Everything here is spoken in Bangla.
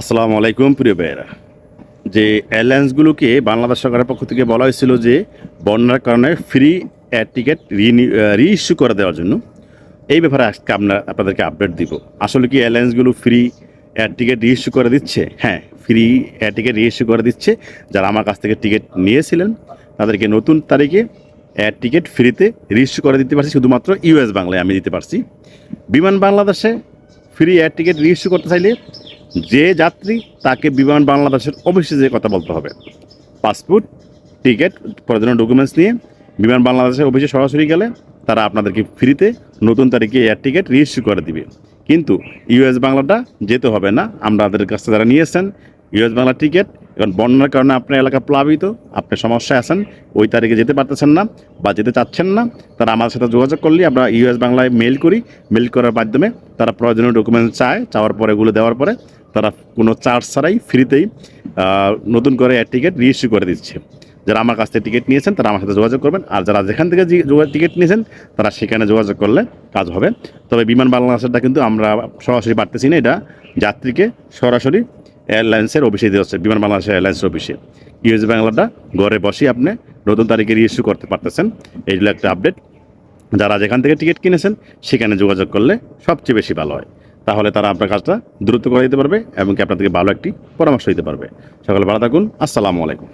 আসসালামু আলাইকুম, প্রিয় ভাইয়েরা। যে এয়ারলাইন্সগুলোকে বাংলাদেশ সরকারের পক্ষ থেকে বলা হয়েছিল যে বন্যার কারণে free air ticket reissue করে দেওয়ার জন্য, এই ব্যাপারে আজকে আপনার আপনাদেরকে আপডেট দিব। আসলে কি এয়ারলাইন্সগুলো free air ticket reissue করে দিচ্ছে? হ্যাঁ free air ticket reissue করে দিচ্ছে। যারা আমার কাছ থেকে টিকিট নিয়েছিলেন, তাদেরকে নতুন তারিখে এয়ার টিকিট ফ্রিতে রি ইস্যু করে দিতে পারছি। শুধুমাত্র ইউএস বাংলায় আমি দিতে পারছি। বিমান বাংলাদেশে free air ticket reissue করতে চাইলে যে যাত্রী তাকে বিমান বাংলাদেশের অফিসে যেয়ে কথা বলতে হবে। পাসপোর্ট, টিকিট, প্রয়োজনীয় ডকুমেন্টস নিয়ে বিমান বাংলাদেশের অফিসে সরাসরি গেলে তারা আপনাদেরকে ফ্রিতে নতুন তারিখে এয়ার টিকিট রিইস্যু করে দিবে। কিন্তু ইউএস বাংলাটা যেতে হবে না আমাদের কাছ যারা নিয়েছেন ইউএস বাংলা টিকিট এখন বন্যার কারণে আপনার এলাকা প্লাবিত, আপনি সমস্যায় আছেন, ওই তারিখে যেতে পারতেছেন না বা যেতে চাচ্ছেন না, তারা আমার সাথে যোগাযোগ করলে আমরা ইউএস বাংলায় মেল করি। মেল করার মাধ্যমে তারা প্রয়োজনীয় ডকুমেন্টস চায়, চাওয়ার পরে এগুলো দেওয়ার পরে তারা কোনো চার্জ ছাড়াই ফ্রিতেই নতুন করে টিকিট রিইস্যু করে দিচ্ছে। যারা আমার কাছ থেকে টিকিট নিয়েছেন, তারা আমার সাথে যোগাযোগ করবেন। আর যারা যেখান থেকে টিকিট নিয়েছেন, তারা সেখানে যোগাযোগ করলে কাজ হবে। তবে বিমান বাংলাদেশেরটা কিন্তু আমরা সরাসরি পারতেছি না এটা। যাত্রীকে সরাসরি এয়ারলাইন্সের অফিসে দিতে হচ্ছে, বিমান বাংলাদেশের এয়ারলাইন্সের অফিসে ইউএস বাংলাটা ঘরে বসে আপনি নতুন তারিখে রিইস্যু করতে পারতেছেন। এইগুলো একটা আপডেট যারা যেখান থেকে টিকিট কিনেছেন, সেখানে যোগাযোগ করলে সবচেয়ে বেশি ভালো হয়। তাহলে তারা আপনার কাজটা দ্রুত করে দিতে পারবে এবং কি আপনাদেরকে ভালো একটি পরামর্শ দিতে পারবে। সকালে ভালো থাকুন। আসসালামু আলাইকুম।